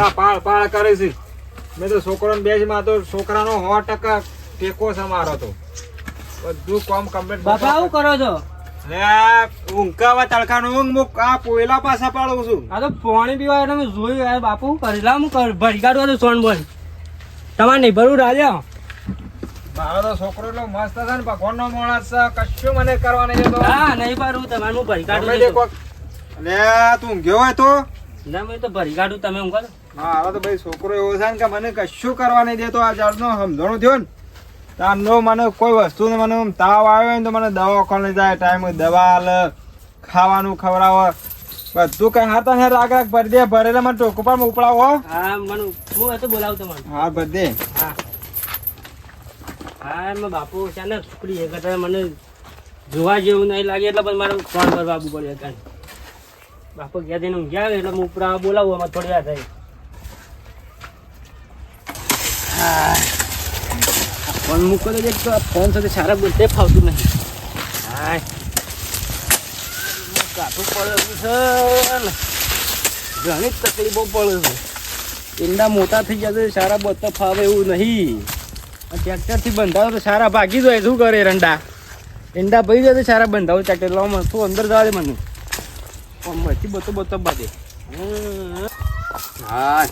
પેલા પાળ પાળ કરે છે. મેં તો છોકરાને બે માં તો છોકરાનો સો ટકા ટેકો છે મારો તો. બધું કામ કમ્પ્લીટ બાપા શું કરો છો? ઊંઘાવા તડકાનો ઊંઘ મુક આ પોયલા પાછા પાડું છું. આ તો પાણી પીવા એટલે જોયું યાર બાપુ શું કરી લા હું કર ભરી કાઢું હતું સોન બોન. તમારે નહીં ભરવું રાજા મારો તો છોકરો એટલો મસ્ત છે ને ભગવાનનો માણસ છે કશું મને કરવા નહીં હા નહીં ભરવું તમારે હું ભરી કાઢું લે તું ઊંઘ્યો હોય તો. ના મેં તો ભરી કાઢું તમે હું કરો મારો તો ભાઈ છોકરો એવો છે ને કે મને કશું કરવા નહીં દેતો આ જાતનો સમજણો થયો ને તારનો મને કોઈ વસ્તુ ને મને તાવ આવ્યો ને તો મને દવાખાને જાય ટાઈમ દવા આલે ખાવાનું ખવડાવો બધું કઈ હાથ ને રાગ રાગ ભરી દે ભરેલા મને ટોકું પણ ઉપડાવો હા. મને હું હતો બોલાવું તમારે હા ભરી દે. હા. હા એમાં બાપુ છે ને છોકરી એ કરતા મને જોવા જેવું નહીં લાગે એટલે પણ મારે ફોન કરવા આવવું પડે કાન બાપુ ગયા તેને ઊંઘ્યા આવે એટલે ઉપરા બોલાવું, આમાં થોડી વાર થઈ ફોન મૂકો તો તો ફોન સાથે સારા બોલતે ફાવતું નહીં હાય. કાઠું પડે છે ઘણી તકલીફો પડે છે. ઈંડા મોટા થઈ ગયા છે, સારા બધા ફાવે એવું નહીં. ટ્રેક્ટરથી બંધાવો તો સારા ભાગી જાય, શું કરે રંડા? ઈંડા ભાઈ જાય સારા બંધાવો ટ્રેક્ટર. લાવો તું અંદર જવા દે મને? આમથી બતો બતો બાદે હા.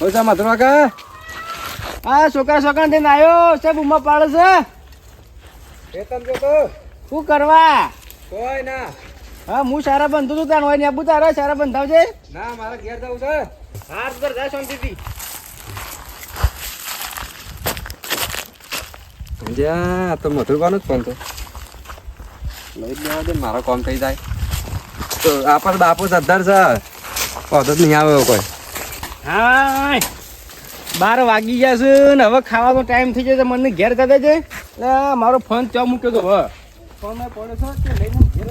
હો સા મધુરા કા આ છોકરા છોકરા થઈને આવ્યો છે બુમા પાડે છે. વેતન જો તો. શું કરવા? કોઈ ના. હા હું સારા બંધુ તું તાર હોય ને આબુ તારા સારા બંધાવજે ના મારા ઘેર જવું છે. હાથ પર જા શાંતિથી. સમજ્યા? તો મથુરવાનો જ ફોન તો લઈ લેવા દે મારો કોમ થઈ જાય. તો આપણ બાપુ સદ્ધર છે. જ નહીં આવે કોઈ. હા બાર વાગી ગયા છે ને હવે ખાવાનો ટાઈમ થઈ જાય મને ઘેર જતા છે મારો ફોન ત્યાં મૂક્યો તો હવે. ફોનમાં પડ્યો છે તે લઈને ઘેર.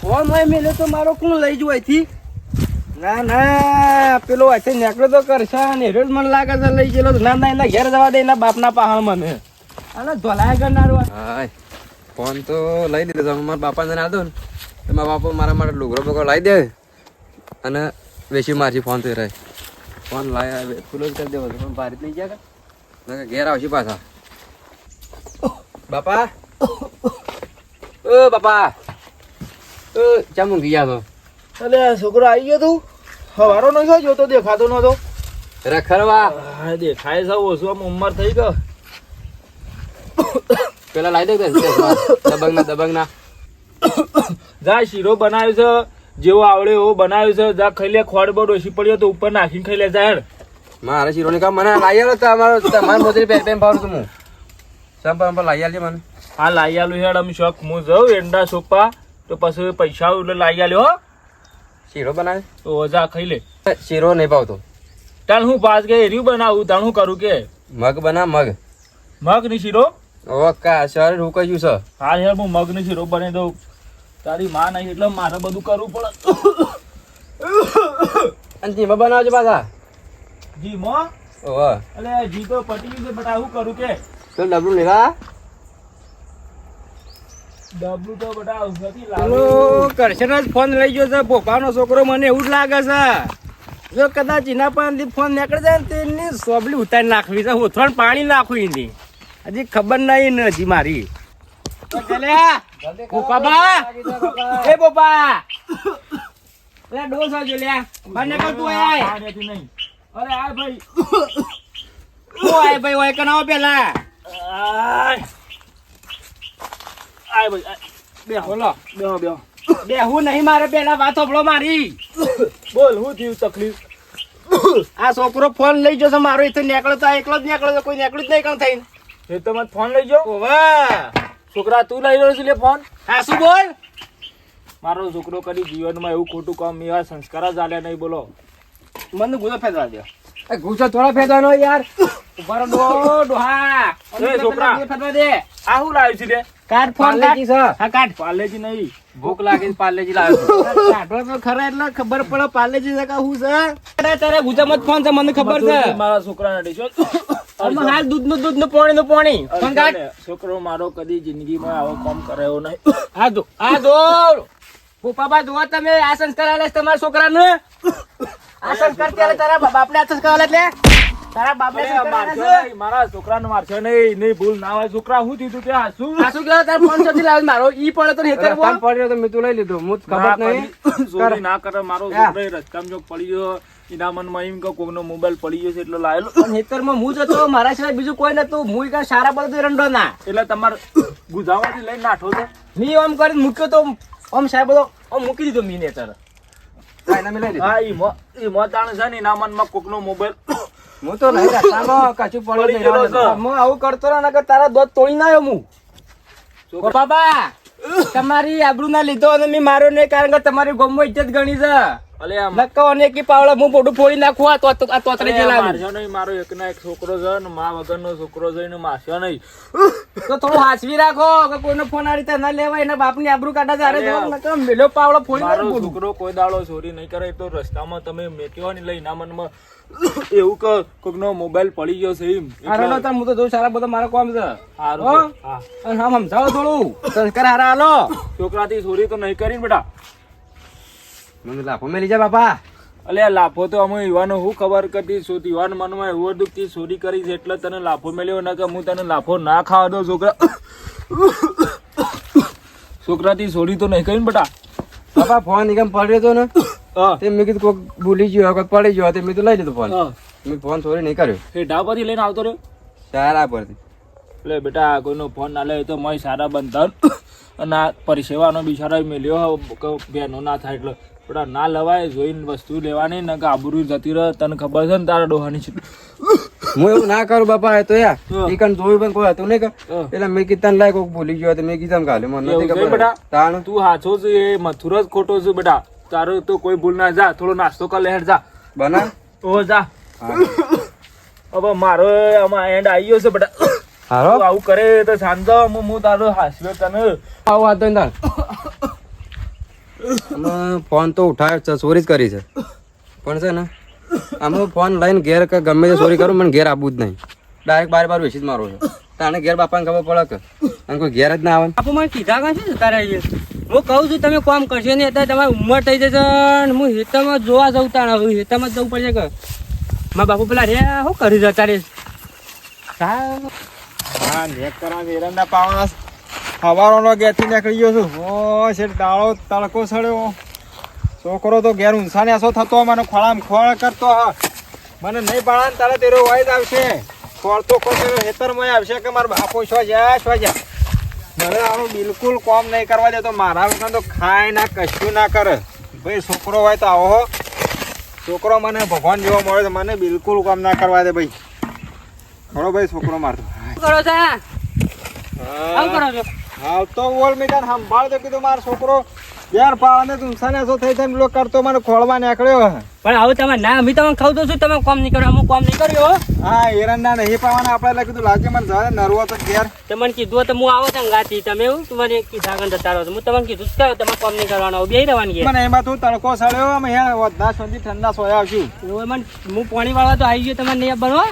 ફોન હોય મેલ્યો તો મારો કોણ લઈ જવું અહીંથી? ના ના પેલો અહીંથી નીકળ્યો તો કરશે ને હેરો મને લાગે છે લઈ ગયેલો ના ના એના ઘેર જવા દે એના બાપના પહાણ મને અને ધોલાય કરનારો હાય. ફોન તો લઈ લીધો છે. મારા બાપાને ના ને તો મારા બાપા મારા માટે લુગરો બગડો લાવી દે અને વેચી મારથી ફોન થઈ રહે. ફોન લાવ્યા ખુલ્લો જ કરી દેવો પણ ભારત નહીં ગયા કે? ઘેર આવશે પાછા. બાપા? ઓ બાપા. ઓ ચમ ઊંઘી ગયા તો અલે છોકરો આવી ગયો તું. હવારો નહીં જોતો દેખાતો નતો રખરવા દેખાય છે ઓછું આમ ઉંમર થઈ ગયો. પેલા લાવી દે દબંગ ના દબંગ ના જા શીરો બનાવ્યો છે. જેવો આવડે એવો બનાવ્યો છે. જા ખાઈ લે ખોડ બડ ઓછી પડ્યો તો ઉપર નાખીને ખાઈ લે જા મારે શીરોની કામ મને લાવી આવ્યો તો અમારો તમારે મોજરી પહેર પહેર ભાવ તું હું. સંપર સંપર લાવી આલજે મને. હા લાવી આલું હેડ અમે શોખ હું જઉં એંડા સોપા. તો પછી પૈસા લાઈ આલ્યો હો. શીરો બનાવે? તો જા ખાઈ લે. શીરો નહીં ભાવતો. તાણ હું પાસ કે એર્યું બનાવું તાણ હું કરું કે? મગ બના મગ. મગની શીરો? ઓકા સર ગયું છે. હા યાર હું મગ્ન છું શીરો બનાવી તો તારી માં નહીં એટલે મારે બધું કરવું પડે. અને ધીમા બનાવજો પાછા. જી મો? ઓહો અલે જી તો પટી ગયું છે બટા હું કરું કે? તો ડબલું લેવા? ડબલું તો બટા નથી લાવો. કરશન જ ફોન લઈ ગયો છે. ભોપાનો છોકરો મને એવું જ લાગે છે. જો કદાચ એના પણ ફોન નીકળી જાય ને તો એની સોબલી ઉતારી નાખવી છે. હોથવાણ પાણી નાખવું એની. હજી ખબર નહીં ને હજી મારી. બેહું નહીં. અરે આ ભાઈ. ઓ આય ભાઈ ઓય કનાવો પેલા. આય આય ભાઈ આય. બેહો બોલો. બેહો બેહો. બે નહીં મારે પેલા વાત સાંભળો મારી. બોલ હું થયું તકલીફ? આ છોકરો ફોન લઈ જશે મારો. ઇથે નીકળ્યો તો આ એકલો જ નીકળ્યો તો કોઈ નીકળ્યું જ નહીં કામ થઈને. એ તો મત ફોન લઈ જાઓ. ઓવા. છોકરા તું લઈ રહ્યો છે લે ફોન? હા શું બોલ? મારો છોકરો કદી જીવનમાં એવું ખોટું કામ એવા સંસ્કાર જ આલ્યા નહીં બોલો. મને ગુસ્સો ફેંદવા દો એ ગુસ્સો થોડા ફેંદવાનો યાર. ઉભારો ડો ડોહા. એ છોકરા. ફેંદવા દે. આ હું લાવ્યું છે લે કાટ ફોન છે હા. કાટ પાલેજી નહીં. ભૂખ લાગે છે પાલેજી લાવ્યો કાઢો તો ખરા એટલે ખબર પડે પાલેજી છે હું શું છે? અરે તારે ગુજામાં જ ફોન છે મને ખબર છે. મારા છોકરાને ડીશો આમાં દૂધનું દૂધનું પાણી. નું પાણી છોકરો મારો કદી જિંદગીમાં આવો કામ કરાયો નહીં. આ જો આ જો. ગોપાબા જુઓ તમે આ સંસ્કાર આલે છે તમારા છોકરાને. આ સંસ્કાર ત્યારે તારા બાપને આ સંસ્કાર આલે એટલે તારા બાપને મારા છોકરાને મારશો નહીં નહીં ભૂલ ના હોય. છોકરા હું દીધું તે હાસું? આ શું કહેવાય? તારે ફોન ચોથી લાવ્યો? મારો ઈ પડે તો હેતર પડ્યો તો મેં તું લઈ લીધું. હું ખબર નહીં. ચોરી ના કરે મારો. છોકરો એ રસ્તામાં જો પડી ગયો. એના મનમાં એમ કે કોકનો મોબાઈલ પડી ગયો છે એટલે લાયેલો. ખેતરમાં હું જ હતો મારા સિવાય બીજું કોઈ નતું. હું કાંઈ સારા બધું રંડો ના. એટલે તમારે ગુજાવાથી લઈને નાઠો છે? મી આમ કરી મૂક્યો તો આમ સાહેબ બધો આમ મૂકી દીધો મીને મેં લઈ લીધું. હા એ મો- તાણ છે ને એના મનમાં કોકનો મોબાઈલ હું તો નહીં રસ્તામાં કશું પડ્યો પડી નહીં. હું આવું કરતો ને નકર તારા દોત તોડી ના આવ્યો હું. ઓ બાબા તમારી આબરૂ ના લીધો અને મેં મારો નહીં કારણ કે તમારી ગમો ઇજ્જત ગણી છે. નક્કો અને પાવડા હું મોઢું ફોડી નાખું આ તો આ તોતરે જે આ નહીં મારો એકના એક છોકરો છે ને મા વગરનો છોકરો છે એને મારશો નહીં. તો થોડું હાચવી રાખો કે કોઈનો ફોન આ રીતે ના લેવાય એના બાપની આબરૂ કાઢા તારે જો નકર મેલ્યો પાવડો ફોડી મારો છોકરો કોઈ દાડો ચોરી નહીં કરે તો રસ્તામાં તમે મેક્યો ને લઈ ના મનમાં એવું કે કોકનો મોબાઈલ પડી ગયો છે એમ. નો હું તો જોઉં સારા બધા મારા કામ છે. હારું હો? અને સમજાવો થોડું. સંસ્કાર હારા હાલો. છોકરાથી ચોરી તો નહીં કરી બેટા. મને લાફો મેલી લીજા બાપા. અલે લાફો તો અમે યુવાનો હું ખબર કરતી શું યુવાન મનમાં એવું હતું કે ચોરી કરી છે એટલે તને લાફો મેલ્યો ન કે હું તને લાફો ના ખાવા દો છોકરા. છોકરાથી ચોરી તો નહીં કરી ને બેટા. બાપા ફોન એકમ પડ્યો તો ને હા. તે મેં કીધું કોક ભૂલી ગયો કોઈક પડી ગયો તે મેં તો લઈ લીધો ફોન. મેં ફોન ચોરી નહીં કર્યો. એ હેઠા પરથી લઈને આવતો રહ્યો? સારા પરથી. એટલે બેટા કોઈનો ફોન ના લે તો મય સારા બંધન. અને આ પરિસેવાનો બિચારો મેલ્યો બહેનો બેનો ના થાય એટલે. બેટા ના લવાય જોઈને વસ્તુ લેવાની ને આબરૂ જતી રહે તને ખબર છે ને તારા ડોહાની છે હું એવું ના કરું બાપા એ તો યાર હા. જોયું પણ કોઈ હતું નહીં કે? એટલે મેં કીધું લાય કોક ભૂલી ગયો તો મેં કીધું કાલે મને નથી ખબર? તાણ. તું હાચો છે એ મથુર જ ખોટો છે બેટા. તારો તો કોઈ ભૂલ ના જા થોડો નાસ્તો કર લેહેડ જા. બના? ઓ જા. હવે મારો આમાં એન્ડ આવી ગયો છે બેટા. હારો? આવું કરે તો સાંજો હું તારો હાસ્યો તને. આવું નહીં તાણ. અમે ફોન તો ઉઠાવ્યો છે ચોરી જ કરી છે. પણ છે ને અમે ફોન લઈને ઘેર કે ગમે તે ચોરી કરું મને ઘેર આપવું જ નહીં. ડાયરેક્ટ બાર બાર વેચી જ મારું છું. તાણે ઘેર બાપાને ખબર પડે કે અને કોઈ ઘેર જ ના આવે બાપુ મને કીધા કાં છે તારે હું કહું છું તમે કામ કરશો નહીં અત્યારે તમારી ઉંમર થઈ જશે અને હું હેતામાં જોવા જઉં તાણ. હવે હેતામાં જ જવું પડશે કે મારા બાપુ પેલા રે શું કરી જતા રે હા નેક કરવા એરંડા પાવાના સવારોનો ઘેરથી નીકળી ગયો છું. ઓ છે દાળો તડકો સડ્યો. છોકરો તો ઘેર ઊંસાને એસો થતો મને ખોળામ ખોળ કરતો હ મને નહીં પાડે ને તારે તેરો વાય જ આવશે. ખોળ તો કોઈ મય આવશે કે મારા બાપો છો જા છો જા મને આનું બિલકુલ કોમ નહીં કરવા દેતો મારા વગર તો ખાય ના કશું ના કરે. ભાઈ છોકરો હોય તો આવો છોકરો મને ભગવાન જેવો મળે તો મને બિલકુલ કામ ના કરવા દે ભાઈ. ખરો ભાઈ છોકરો મારતો. કરો છો આવું કરો છો. હાલ તો બોલ મેદાન સંભાળ તો કીધું મારો છોકરો. યાર પાળને તું શું થઈ થઈને પેલો કરતો મને ખોળવા નીકળ્યો પણ આવું તમે ના અમે તમને ખાવ છું તમે કોમ નહીં કરો અમુક કોમ નહીં કર્યો હા. હા ના નહીં પાવાના આપણે એટલે કીધું લાગે મને જવા નરવો તો ઘેર. તમને કીધું તો હું આવો છો ગાતી તમે એવું? મને કીધા ગણ જતા રહો. હું તમને કીધું કે તમે કોમ નહીં કરવાનો બે રહેવાની મને એમાં તું તડકો સડ્યો અમે હે વધના સુધી ઠંડા સોયા આવશું. એવું મને હું પાણી વાળવા તો આવી ગયો તમે નહીં બનવા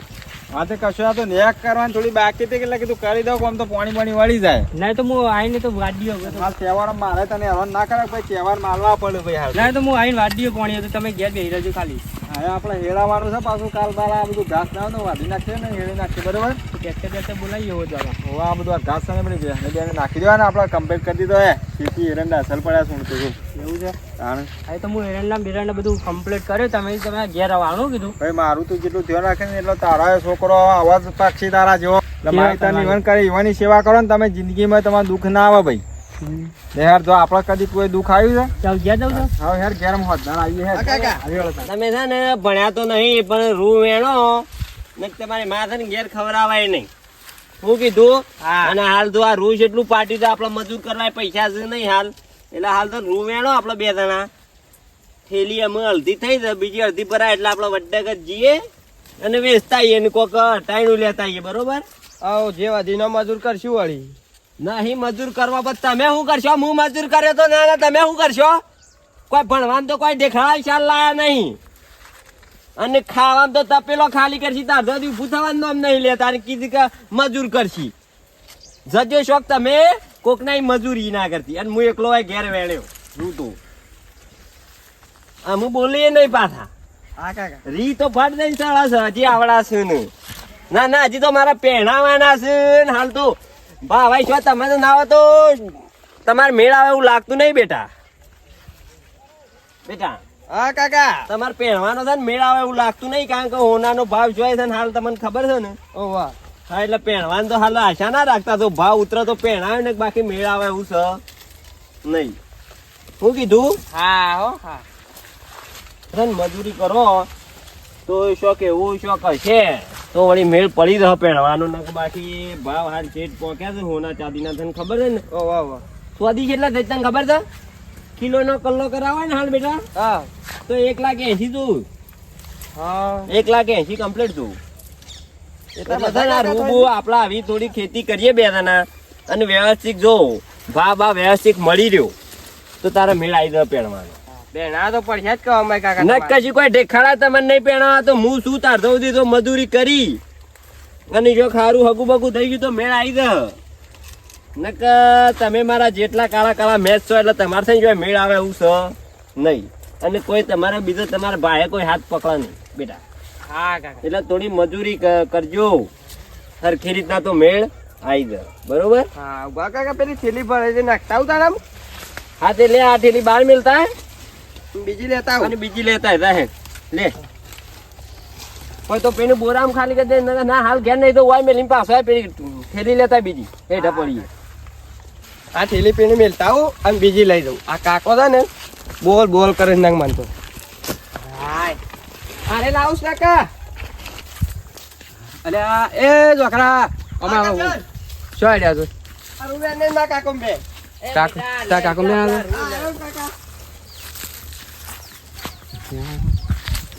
હા તો કશું આ તો નેક કરવાની થોડી બાકી હતી એટલે કીધું કરી દઉં આમ તો પાણી પાણી વળી જાય. નહીં તો હું આવીને તો વાડીયો મારા તહેવાર મારે તને હેરાન ના કરે ભાઈ તહેવાર મારવા પડે ભાઈ હાલ. નહીં તો હું આવીને વાડીયો પાણી હતું તમે ઘેર બેહી રહેજો ખાલી. આપણે હેડાવાનું છે પાછું કાલ બાર આ બધું ઘાસ ના તો વાઢી નાખીએ ને હેડી નાખીએ બરોબર? ટ્રેક્ટર ટ્રેક્ટર બોલાવી હોય હવે આ બધું આ ઘાસ ને બધી બેસને નાખી દેવાના આપણે કમ્પ્લીટ કરી દીધો હે. ખેતી એરંડા અસલ પડ્યા શું તો એવું છે? કારણ હવે તો હું એરંડા બિરંડા બધું કમ્પ્લીટ કર્યો તમે તમે ઘેર આવવાનું કીધું. ભાઈ મારું તું જેટલું ધ્યાન રાખે ને એટલો તારા છોકરો અવાજ પક્ષી તારા જેવો એટલે મારી તને ઈવન કરે ઈવાની સેવા કરો ને તમે જિંદગીમાં તમારે દુઃખ ના આવે ભાઈ. યાર જો આપણે કદી કોઈ દુઃખ આવ્યું છે? ચાલ ઘેર જાવ છો હવે યાર ઘેર હોદનાર આવીએ આવી હે તમે છે ને ભણ્યા તો નહીં પણ રૂ વેણો. ને તમારી માં ને ઘેર ખવડાવાય નહીં. હું કીધું અને હાલ તો આ રૂ જેટલું પાટી તો આપડે મજૂર કરવા પૈસા છે નહીં હાલ. એટલે હાલ તો રૂ વેણો આપડે બે જણા. થેલી અમે અડધી થઈ જાય બીજી અડધી ભરાય એટલે આપડે વડ્ડક જ જઈએ અને વેચતા આવીએ ને કોક ટાઈનું લેતા આવીએ બરોબર? આવો જેવા વધીનો મજૂર કરશું વળી. નહીં મજૂર કરવા બસ તમે શું કરશો? હું મજૂર કર્યો તો ના તમે શું કરશો? કોઈ ભણવાનું તો કોઈ દેખાડા ચાલ લાયા નહીં. અને ખાવાનું તો તપેલો ખાલી કરશી તાર તો ઊભું થવાનું નામ નહીં લેતા અને કીધું કે મજૂર કરશી. જજો શોખ તમે કોક ના મજૂરી ના કરતી. અને હું એકલો ઘેર વેળ્યો રૂ તો હું બોલીએ નહીં પાછા. રી તો ફાટ દઈને સાળા છે હજી આવડા છે ને. ના ના હજી તો મારા પહેણાવાના છે ને હાલ તો. બા ભાઈ શું તમે તો ના તો તમારે મેળ આવે એવું લાગતું નહીં બેટા. બેટા હા કાકા. તમારે પહેણવાનો છે ને મેળ આવે એવું લાગતું નહીં કારણ કે હોનાનો ભાવ જોઈ છે ને હાલ તમને ખબર છે ને? ઓ વાહ. હા એટલે પહેરવાનું તો હાલ આશા ના રાખતા તો ભાવ ઉતરે તો પહેણાવે ને બાકી મેળ આવે એવું છે. નહીં. શું કીધું? હા હો હા. છે મજૂરી કરો તો શોખ એવું શોખ હશે. તો વળી મેળ પડી રહ્યો પહેરવાનો ને બાકી ભાવ હાલ ચેટ પહોંચ્યા છે હોના ચાંદીના તને ખબર છે ને? ઓ વાહ વાહ. સ્વાદી કેટલા થઈ તને ખબર છે? કિલો નો કલ્લો કરાવે ને હાલ બેટા. હા. તો એક લાખ એસી તું હા. એક લાખ એસી કમ્પ્લીટ તું આપણા આવી થોડી ખેતી કરીએ બે જણા. અને વ્યવસ્થિત જો ભા ભા વ્યવસ્થિત મળી રહ્યો. તો તારા મેળ આવી જાય પહેરવાનો. બેન તો પડશે જ કહો કાકા ન. કશી કોઈ ઢેખાડા તમને નહીં પહેણાવા તો હું શું તાર સુધી તો મજૂરી કરી. અને જો ખારું હગુ બગુ થઈ ગયું તો મેળ આવી ગયો નક તમે મારા જેટલા કાળા કાળા મેચ છો એટલે તમારે થઈ જો મેળ આવે એવું છે? નહીં. અને કોઈ તમારે બીજો તમારા ભાઈએ કોઈ હાથ પકડા નહીં બેટા. હા કાકા. એટલે થોડી મજૂરી કરજો. સરખી રીતના તો મેળ આવી ગયો બરોબર? હા કાકા પેલી થેલી ભરે નાખતા આવતા આમ હા તે લે આ થેલી બહાર મિલતા હે. બીજી લેતા આવું. અને બીજી લેતા હતા હે લે. કોઈ તો પેલું બોરામ ખાલી કરી દે ના હાલ ઘેર નહીં તો વાય મેલીને પાછો આય પેલી થેલી લેતા બીજી. એ પડીએ. આ થેલી પેલી મેલતા આવું અને બીજી લઈ જાઉં. આ કાકો છે ને બોલ બોલ કરે નાખ માનતો. અરે લાવું કાકા? અરે એ જોખરા અમારા શું આઈડિયા છો? કાકો કાકુ ને આવે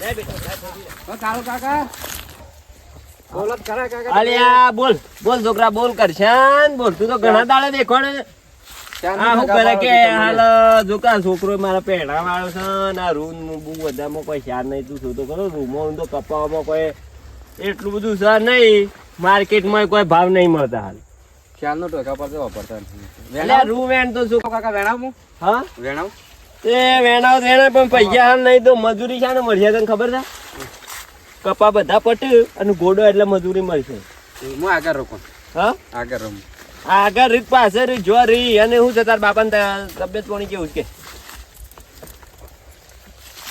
કાળો કાકા બોલો જ કાકા અલ્યા બોલ બોલ છોકરા બોલ કરશાન બોલ. તું તો ઘણા દાડે દેખો આ શું કરે કે હાલ જોકા છોકરો મારા પહેણા વાળો છે ને રૂમ બહુ બધામાં કોઈ શાર નહીં. તું શું કરો રૂમો તો કપાવામાં કોઈ એટલું બધું છે નહીં. માર્કેટમાં કોઈ ભાવ નહીં મળતા હાલ. ખ્યાલનો ટોકા પર વાપરતા વેણ તો શું? કાકા વેણાવું? હા? વેણાવ? તે વેણાવ વેણા પણ પૈસા હાલ નહીં તો મજૂરી છે ને મળશે તને ખબર છે? કપા બધા પટ્યું અને ઘોડો એટલે મજૂરી મળશે. હું આગળ રોકો. હા? આગળ રમું. આગળ રીત પાછળ રીત જો રી અને હું છે તાર બાપાને તબિયત પાણી કેવું છે કે?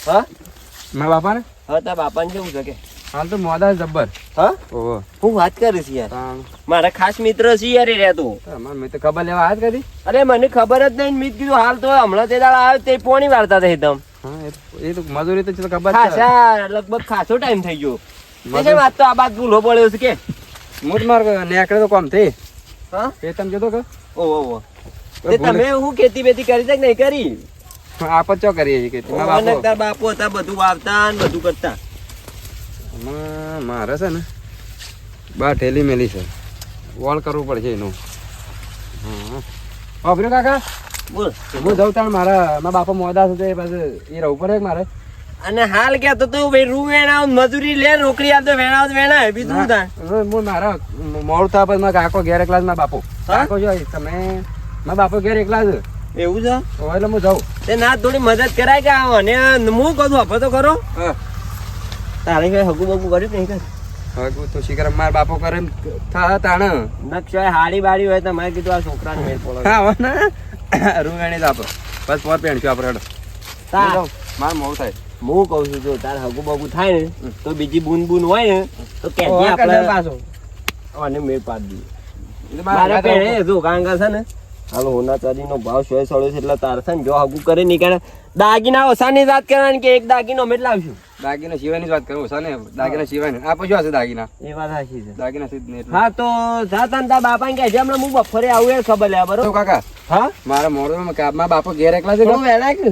હા? મારા બાપાને? હા તાર બાપાને કેવું છે કે? હાલ તો મોદા જબ્બર. હા? ઓહો. હું વાત કરીશ યાર. મારા ખાસ મિત્ર છે યાર એ રહેતો તમારે મેં તો ખબર લેવા આજ કરી. અરે મને ખબર જ નહીં મિત કીધું હાલ તો હમણાં તે દાળ આવ્યો તે પોણી વાર્તા થઈ તમ એ તો- મજૂરી તો ખબર છે. લગભગ ખાસો ટાઈમ થઈ ગયો. મજૂર- વાત તો આ બાદ ભૂલો પડ્યો છે કે? હું માર નેકડે તો કોમ થઈ હા? એ તમે જોતો કે? ઓહો તે તમે હું ખેતી બેતી કરી છે કે નહીં કરી? આપ જ ચો કરીએ છીએ કે મારા અને બાપો. બાપુ હતા બધું વાવતા ને બધું કરતા. મારે છે ને બા ઠેલી મેલી છે. વોલ કરવું પડશે એનું. હા. વાપર્યું કાકા? બોલ. હું જઉં તાણ મારા મારા બાપા મોદા છે પાછું એ રહું પડે મારે? અને હાલ ક્યાં તો તું ભાઈ રૂ વેણાવ મજૂરી લે નોકરી આપતો વેણાવ તો વેણાય. બીજું થાય? હું મારા મોડું થા પછી મારા કાકો ઘેર એકલા મારા બાપુ. કાકો જો તમે મારા બાપુ ઘેર એકલા જ. એવું છે? હવે એટલે હું જાઉં. તે ના થોડી મદદ કરાય કે આવો. અને હું કહું છું તો કરો હા. તારે કઈ હગું બગું કર્યું નહીં કઈ? હવે તો શીખર મારા બાપો કરે થા તાણ. નકશા હાડી બાડી હોય તો મેં કીધું આ છોકરાને મેળ પડે. હા ને. રૂવાણી આપો. બસ પોર પહેણશું આપણે તા- મારે મોડું થાય. હું કહું છું જો તારે હગું બગું થાય ને તો બીજી બૂન બૂન હોય ને તો કે ઓ, આ આપણે પાછો. આને મેળ પાડી દઈએ. મારા જો કારણ છે ને હાલો હોના નો ભાવ સોય સળ્યો છે એટલે તારે ને જો હગું કરે નીકળે દાગીના ઓછાની વાત કરવાની કે એક દાગીનો અમે આવશું લાવશું. દાગીના સિવાયની જ વાત કરું છે ને? દાગીના સિવાયની. આપો શું હશે દાગીના? એ વાત સાચી છે. દાગીના સિદ્ધ નહીં હા તો જા તા બાપા કે કહે હમણાં હું બફરે આવું એ ખબર લે બરોબર? કાકા હા? મારા મોડું માં બાપો ઘેર એકલા છે હું વહેલા કે?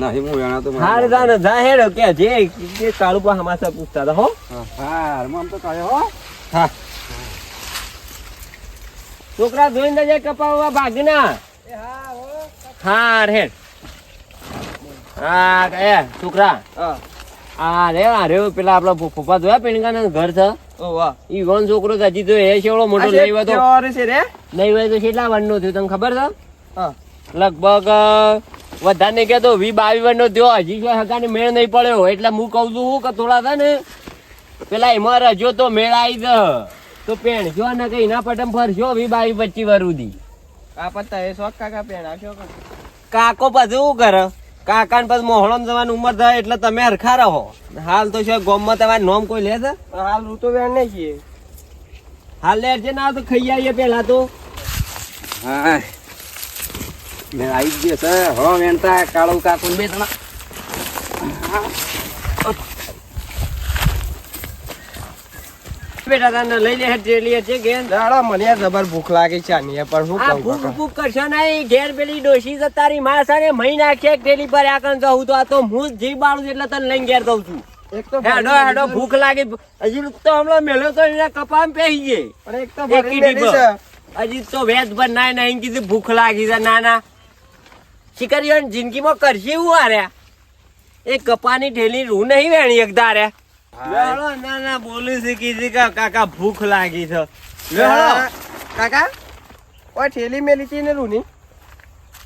નહીં હું વેણા તો હાર જા ને જા હેડો કે જે જે કાળુ પા હમાસા પૂછતા હતા હો? હા હું આમ તો કાયો હો? હા. છોકરા જોઈને જજે કપાવવા ભાગના. હા હેડ. હા એ છોકરા. હા. આ રે આ રે પેલા આપડા પપ્પા જોયા પેણકા ઘર છે? ઈ છોકરો તો હજી તો એ શેવડો મોટો આ લઈ આવ્યો તો છે રે? લઈ આવ્યો તો કેટલા વનનો થયો તને ખબર છે? લગભગ વધારે નહીં કહેતો વી બાવી નો થયો હજી હગાને મેળ નહીં પડ્યો એટલે હું કહું છું કે થોડા છે ને પેલા એમાં રજો તો મેળ આવી જ. તો પેણ જો ને કઈ ના પટમ ફરશો વી બાવી પચી વરુદી કાપતા એ શોખ કાકા પેણ કાકો પછી શું કરે? કાકા ને પછી મોહળમ જવાની ઉંમર થાય એટલે તમે હરખા રહો. હાલ તો છે ગોમમાં તમારે નોમ કોઈ લે છે? હાલ ઋતુ વેણ નહીં છીએ. હાલ લે છે ના તો ખાઈ આવીએ પેલા તો. હા. મેં આવી ગયો સર હો વેણતા કાળું કાકુ બે ત્રણ બેટા તને લઈ લે ટ્રેલી છે ઘેર. દાડા મને જબર ભૂખ લાગી છે આની પણ શું કહું ભૂખ ભૂખ કરશો નહીં ઘેર પેલી ડોશી છે તારી માં છે ને મહી નાખીએ પર આકણ જવું તો આ તો હું જ બાળું એટલે તને લઈને ઘેર જઉં છું. હેડો હેડો ભૂખ લાગી. હજી તો હમણાં મેળ્યો તો એના કપામ પેહી પણ એક તો છે. હજી તો વેદ ના નહીં કીધું ભૂખ લાગી છે ના ના. શિકારીઓ જિંદગીમાં કરશે એવું હાર્યા એ કપાની ઠેલી રૂ નહીં વેણી એકદા રે લેવડો, ના ના બોલું છે કીધી કાકા ભૂખ લાગી છે. કાકા ઓય ઠેલી મેલી હતી ને રૂની?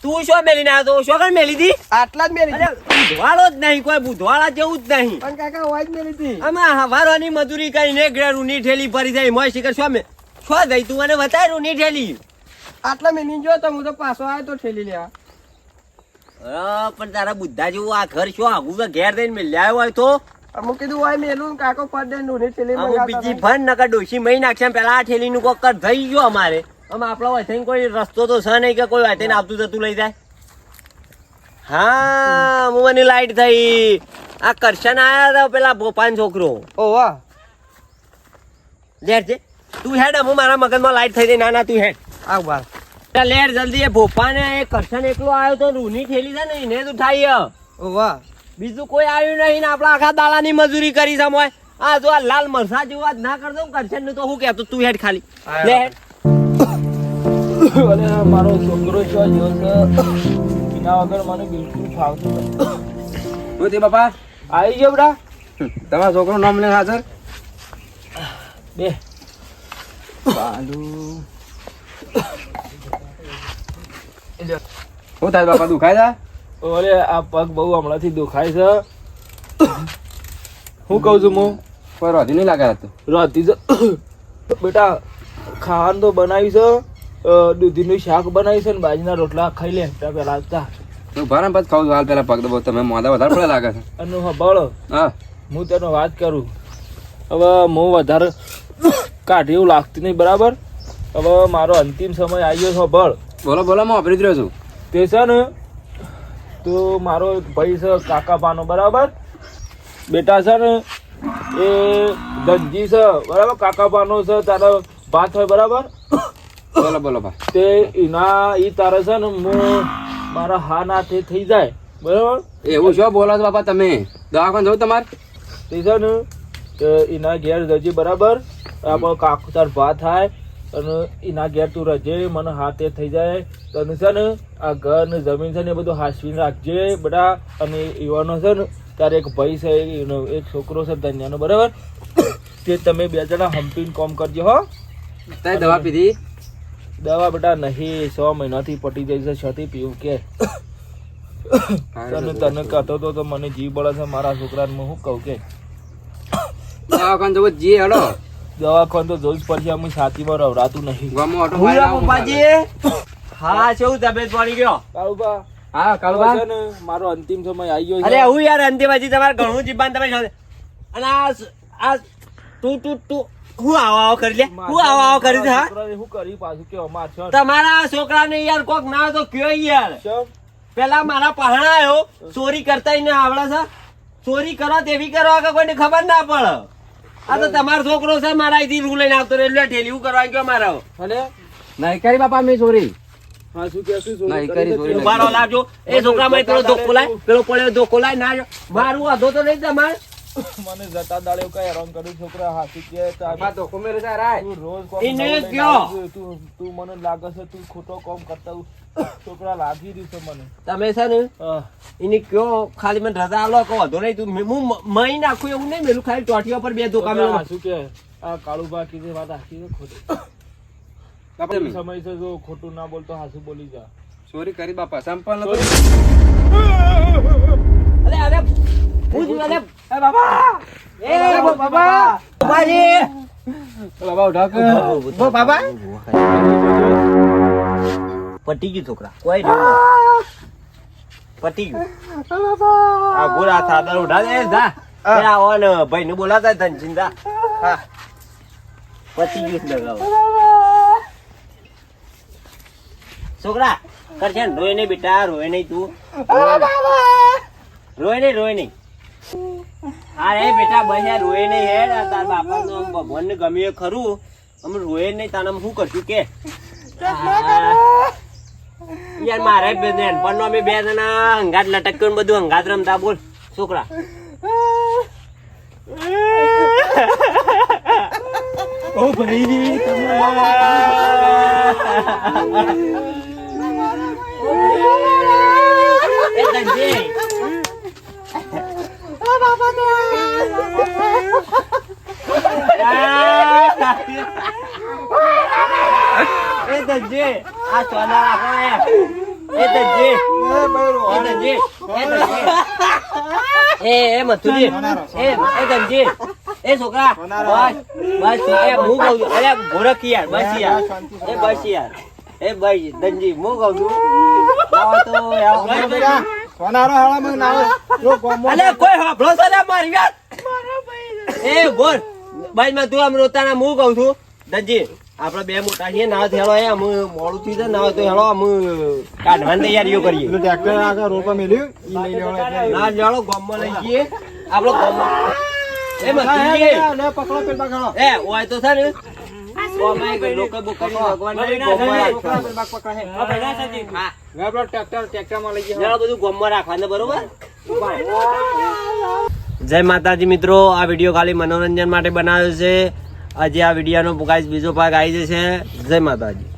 તું શું મેલીને આવ્યો શું કર મેલી દી આટલા જ મેલી બુધવાળો જ નહીં કોઈ બુધવાળા જેવું જ નહીં. પણ કાકા ઓય જ મેલી હતી. આમાં હવારોની મજૂરી કરીને રૂની ઠેલી ભરી જાય મોય શિખર શું મે શું દઈ તું મને બતાય રૂની ઠેલી. આટલા મેલી જો તો હું તો પાછો આવ્યો તો ઠેલી લેવા. પણ તારા બુદ્ધા જેવું આ ઘર શું આગું ઘેર દઈને મેલ્યા આવ્યો હોય તો? અમુક કીધું હોય મેલું ને કાકો રૂની ઠેલી અમુક બીજી. ફન નકર ડોશી મહી નાખશે પેલા આ કોક કર થઈ ગયો અમારે. આમ આપણો વચન કોઈ રસ્તો તો છે નહીં કે કોઈ વાતે આવતું જતું લઈ જાય. હા મને લાઈટ થઈ. આ કરશન આયા હતા પેલા ભોપાન છોકરો. ઓ વાહ. લેર છે તું હેડ હું મારા મગજમાં લાઈટ થઈ ગઈ ના ના તું હેડ. આવ બાર લેર જલ્દી. એ ભોપાને એ કરશન એકલો આવ્યો તો રૂની ઠેલી છે ને એને તું થાય ઓ વાહ. બીજું કોઈ આવ્યું નહીં ને આપણા આખા દાડાની મજૂરી કરી સમય આ જો આ લાલ મરસા જેવું જ ના કરતો કરશે ને તો હું કહેતો તું હેડ ખાલી. લે હેડ. મારો છોકરો છો જો વિના વગર મને બિલકુલ ફાવતું નથી. તે બાપા આવી ગયો બડા તમારા છોકરો નામ લે હાજર? બે. શું થાય બાપા દુખાય છે અરે આ પગ બહુ હમણાંથી દુખાય છે. હું કહું છું હું. કોઈ રોધી નહીં લાગે હતું રોધી બેટા ખાવાનું તો બનાવી છે. દૂધીનું શાક બનાવી છે ને બાજરીના રોટલા ખાઈ લે ત્યાં પેલા તા તું ભરા પછી ખાવું છું હાલ પેલા પગ તો તમે મોદા વધારે પડે લાગે છે. અને બળ હા. હું તેનો વાત કરું. હવે હું વધારે કાઢી એવું લાગતું નહીં બરાબર? હવે મારો અંતિમ સમય આવ્યો છે બળ બોલો બોલો હું વાપરી રહ્યો છું. તે છે ને તો મારો એક ભાઈ છે કાકા પાનો બરાબર? બેટા છે ને એ ધનજી છે બરાબર? કાકા પાનો છે તારા ભાત હોય બરાબર? બોલો બોલો ભાઈ. તે એના એ તારે છે ને હું મારા હા નાથે થઈ જાય બરાબર? એવું શું બોલો છો બાપા તમે. દવાખાને જવું તમારે? તે છે ને કે એના ઘેર જજે બરાબર? આપણો કાકુ તાર ભાત થાય અને એના ઘેર તું રજે મને હાથે થઈ જાય તને છે ને આ ઘર ને જમીન છે ને એ બધું હાસવીને રાખજે બધા અને યુવાનો છે ને તારે એક ભાઈ છે એનો એક છોકરો છે ધન્યાનો બરાબર? તે તમે બે જણા હંપીને કોમ કરજો હો. તારે દવા પીધી? દવા બેટા નહીં સો મહિનાથી પટી જાય છે છથી પીવું કે. તને તને કહેતો તો તો મને જીવ બળે છે મારા છોકરાને હું કહું કે? દવાખાન તો જી હેડો. દવાખાન તો જોઈ જ પડશે અમે છાતીમાં રવરાતું નહીં. હું શું તબિયત પડી ગયો? કાળુબા હા કાળુબા છે ને મારો અંતિમ સમય આવી ગયો અરે હું યાર અંતિમજી તમારે ઘણું જીબાન તમે અને આ આ તું તું તું હું આવો આવો કરી લે. હું આવો આવો કરી દે હા? હું કરી પાછું કે અમાર છે તમારા છોકરાને યાર કોક ના તો કયો યાર. પેલા મારા પહાણા આવ્યો ચોરી કરતા ને આવડે છે. ચોરી કરો તેવી કરવા કે કોઈને ખબર ના પડે. આ તો તમારો છોકરો છે મારા અહીંથી રૂ લઈને આવતો રેલવે ઠેલી હું કરવા ગયો મારો. અને? નહીં કરી બાપા મેં ચોરી. હા શું કે શું નહીં, કરી ચોરી ઊભા રહો લાવજો. એ છોકરા માં પેલો ધોકો લાય પેલો પડ્યો ધોકો લાય ના મારું વાંધો તો નહીં તમારે મને જતા દાડે કઈ હેરાન કર્યું છોકરા હાથી કે બાપા તો રોજ કયો? મને લાગે છે તું ખોટો કોમ કરતા છોકરા લાગી રહ્યું છે મને. તમે છે ને એને કયો ખાલી મને રજા આલો કહો વધો નહીં તું હું મહી નાખું એવું નહીં મેલું ખાલી ટોટીઓ પર બે ધોકા શું કે આ કાળુબા કીધી વાત હાચી ખોટી. બાપા સમય છે જો ખોટું ના બોલતો હાસુ બોલી જા. ચોરી કરી બાપા સંપલ અરે અરે પૂછ અરે બાબા એ બાબા બાબાજી બાબા ઉઠા કે બાબા પટી ગયું છોકરા. કોઈ પટી ગયું. આ ગોરા સાદર ઉઠા દે જા. ભાઈ ને બોલાતા ધનસિંહ ચિંતા. હા. પટી ગયું લગાવો છોકરા કરશે ને રોય નહીં બેટા રોય નહીં તું. રોય નહીં રોય નહીં. હા રે બેટા બન્યા રોય નહીં હે તાર બાપા તો ભગવાન ને ગમ્યું ખરું. અમે રોય નહીં તાને શું કરશું કે? યાર મારે બે પણ અમે બે જણા હંગાત લટક્યું ને બધું હંગાત રમતા બોલ. છોકરા. ઓ ભાઈ એ ધનજી એ ધનજી આ સોના રાખો એ એ ધનજી એ ધનજી એ ધનજી એ એ મથુજી એ એ ધનજી એ છોકરા બસ બસ એ હું કહું છું. અરે ગોરખ યાર બસ યાર. એ બસ યાર. એ ભાઈ ધનજી હું કહું છું. આવો તો આવો. સોનારો હાળામાં નાવો. જો ગોમો અલે કોઈ હાભળો છે ને મારી વાત. એ બોલ. બાઈ માં તું આમ રોતાના હું કહું છું. દજી આપણે બે મોટા છીએ ના થયેલો એ અમે મોડું થયું છે ના તો હેલો અમે કાઢવાની તૈયારીઓ કરીએ. ટ્રેક્ટર આગળ રોપા મેલ્યું. ના જાળો ગામમાં લઈ જઈએ. આપણો ગામમાં પકડો પેલ પકડો. એ ઓય તો છે ને. જય માતાજી મિત્રો આ વીડિયો ખાલી મનોરંજન માટે બનાવ્યો છે. આજે આ વિડીયોનો ગાઈઝ બીજો ભાગ આવી જશે. જય માતાજી.